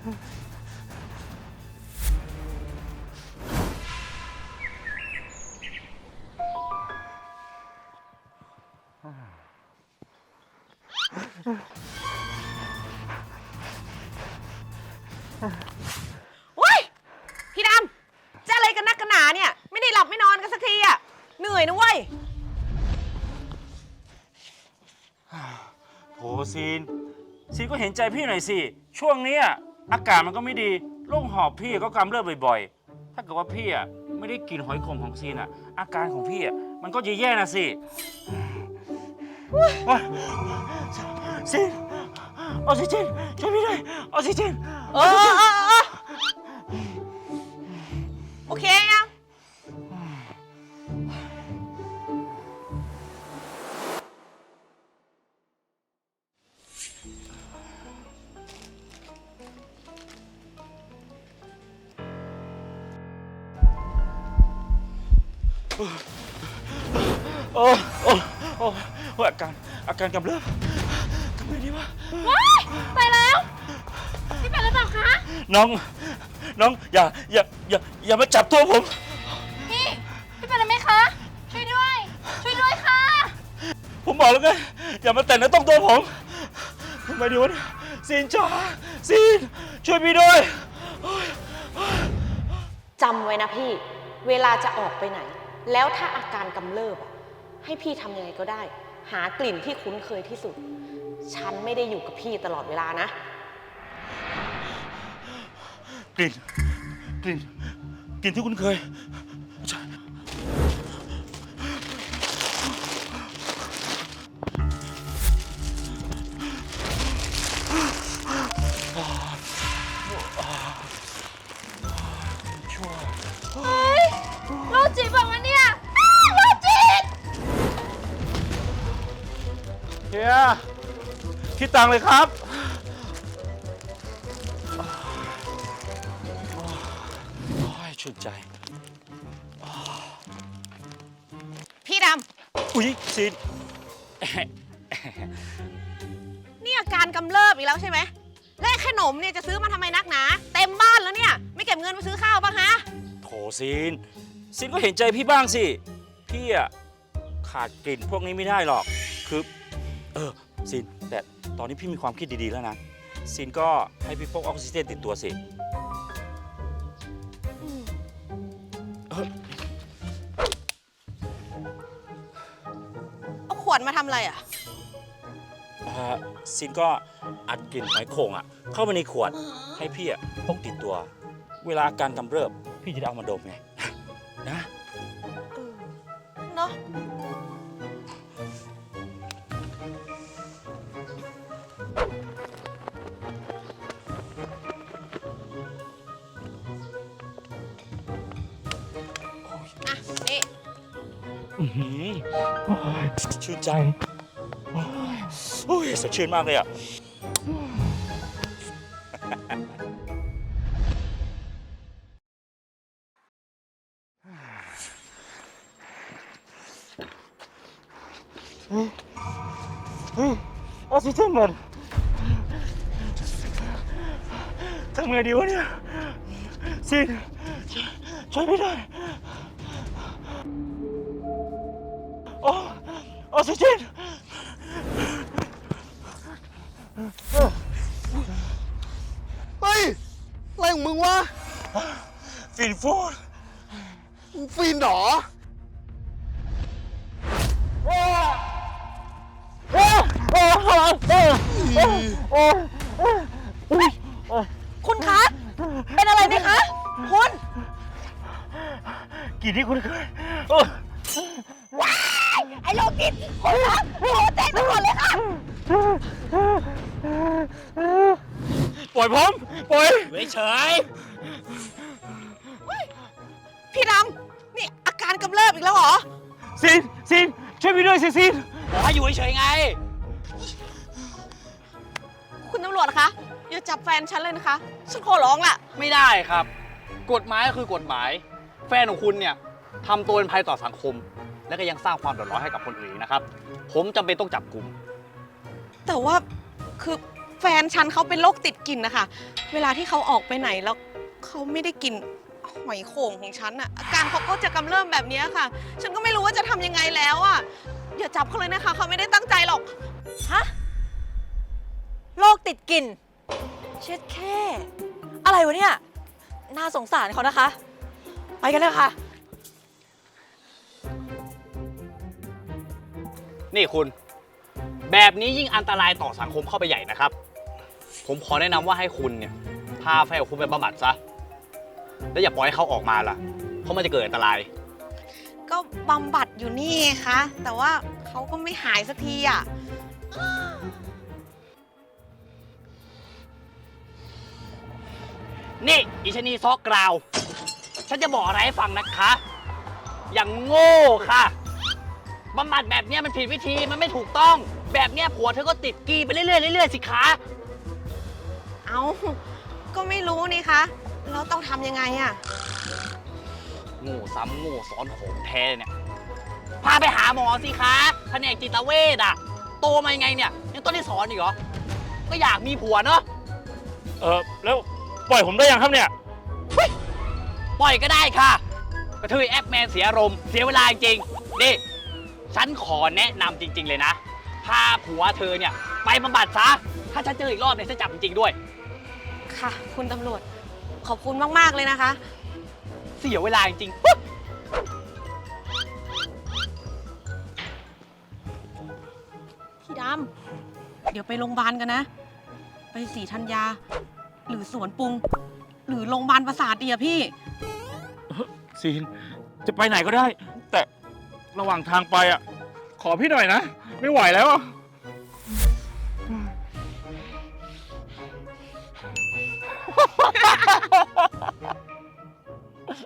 โอ้ยพี่ดำจะอะไรกันนักกันหนาเนี่ย ไม่ได้หลับไม่นอนกันสักทีอะเหนื่อยนะเว้ยโหซีน ซีนก็เห็นใจพี่หน่อยสิ ช่วงเนี้ย อากาศมันก็ไม่ดีโรคหอบพี่ก็กำเริบบ่อยๆ ถ้าเกิดว่าพี่อะไม่ได้กินหอยขมของซีนอะ อาการของพี่อะมันก็จะแย่นะสิซีนออกซิเจนช่วยพี่ด้วยออกซิเจน เออเออเออเออโอเคยัง โอ้โอ้โอ้โอ้อาการอาการกำเริบทำไงดีวะว้ายตายแล้วพี่เป็นหรือเปล่าคะ น้อง น้องอย่าอย่าอย่าอย่ามาจับตัวผม พี่ พี่เป็นอะไรไหมคะ ช่วยด้วย ช่วยด้วยค่ะ ผมบอกแล้วไงอย่ามาแตะเนื้อต้องตัวผมทำไมดีวะเนี่ยซีนจ๋าซีนช่วยพี่ด้วย จำไว้นะพี่ เวลาจะออกไปไหน แล้วถ้าอาการกำเริบอะให้พี่ทำยังไงก็ได้ หากลิ่นที่คุ้นเคยที่สุด ฉันไม่ได้อยู่กับพี่ตลอดเวลานะ กลิ่นกลิ่นกลิ่นที่คุณเคย เฮียคิดตังค์เลยครับ โอ้ยชื่นใจ พี่ดอุ๊ยซีนำนี่อาการกำเริบอีกแล้วใช่ไหมและไอ้ขนมเนี่ยจะซื้อมาทำไมนักหนา เต็มบ้านแล้วเนี่ย ไม่เก็บเงินไปซื้อข้าวบ้างฮะ โถซีนซีนก็เห็นใจพี่บ้างสิ พี่อะขาดกลิ่นพวกนี้ไม่ได้หรอก คือ เออซีนแต่ตอนนี้พี่มีความคิดดีๆแล้วนะซีนก็ให้พี่พกออกซิเจนติดตัวสิเออเอาขวดมาทำอะไรอะ เอ่อซีนก็อัดกลิ่นหอยโข่งอะเข้าไปในขวดให้พี่อะพกติดตัว เวลาอาการกำเริบพี่จะได้เอามาดมไงนะ เนาะอะ อื้อหือโอ้ยชื่นใจโอ้ยโอ้ยสดชื่นมากเลยอะ ออกซิเจนหมดทำไงดีวะเนี่ยซินช่วยไม่ได้ ออกซิเจนเฮ้ยอะไรของมึงวะฟินฟูดมึงฟินเหรอคุณคะ เป็นอะไรไหมคะ คุณกลิ่นที่คุณเคย โอ้ไอ้โรคจิตคุณคะโอ้โหแจ้งตำรวจเลยค่ะ ปล่อยผมปล่อยเฉยพี่ดำนี่อาการกำเริบอีกแล้วเหรอซินซินช่วยพี่ด้วยสิซินๆบอกให้อยู่เฉยๆไง คุณตำรวจคะ อย่าจับแฟนฉันเลยนะคะ ฉันขอร้องล่ะ ไม่ได้ครับ กฎหมายก็คือกฎหมาย แฟนของคุณเนี่ยทำตัวเป็นภัยต่อสังคม และก็ยังสร้างความเดือดร้อนให้กับคนอื่นอีกนะครับ ผมจำเป็นต้องจับกลุ่ม แต่ว่าคือแฟนฉันเขาเป็นโรคติดกลิ่นนะคะ เวลาที่เขาออกไปไหนแล้วเขาไม่ได้กลิ่นหอยโข่งของฉันอะอาการเขาก็จะกำเริบแบบนี้ค่ะ ฉันก็ไม่รู้ว่าจะทำยังไงแล้วอะอย่าจับเขาเลยนะคะเขาไม่ได้ตั้งใจหรอก ฮะโรคติดกลิ่นเช็ดแค่ อะไรวะเนี่ย น่าสงสารเขานะคะ ไปกันเลยค่ะ นี่คุณ แบบนี้ยิ่งอันตรายต่อสังคมเข้าไปใหญ่นะครับ ผมขอแนะนำว่าให้คุณเนี่ยพาแฟนของคุณไปบำบัดซะ แล้วอย่าปล่อยให้เขาออกมาล่ะ เพราะมันจะเกิดอันตราย ก็บำบัดอยู่นี่ไงคะ แต่ว่าเขาก็ไม่หายสักทีอะนี่อิชะนีซอกกราว ฉันจะบอกอะไรให้ฟังนะคะ อย่างโง่ค่ะ บำบัดแบบเนี้ยมันผิดวิธีมันไม่ถูกต้อง แบบเนี้ยผัวเธอก็ติดกีไปเรื่อยๆเรื่อยๆสิคะเอา ก็ไม่รู้นี่คะ แล้วต้องทำยังไงอะโง่ซ้ำโง่ซ้อนของแท้เนี่ยพาไปหาหมอสิคะแผนกจิตเวชอะโตมายังไงเนี่ยยังต้องได้สอนอีกเหรอก็อยากมีผัวเนาะเออแล้วปล่อยผมได้ยังครับเนี่ย ปล่อยก็ได้ค่ะกระเทยแอปแมนเสียอารมณ์เสียเวลาจริงๆนี่ ฉันขอแนะนำจริง ๆ เลยนะ พาผัวเธอเนี่ย ไปบำบัดซะ ถ้าฉันเจออีกรอบเนี่ยฉันจับจริง ๆ ด้วย ค่ะ คุณตำรวจขอบคุณมากๆเลยนะคะ เสียเวลาจริงๆปุ๊บพี่ดำเดี๋ยวไปโรงพยาบาลกันนะ ไปสีธัญญา หรือสวนปรุง หรือโรงพยาบาลประสาทดีอะพี่ ซีน จะไปไหนก็ได้แต่ ระหว่างทางไปอะ ขอพี่หน่อยนะ ไม่ไหวแล้วอะ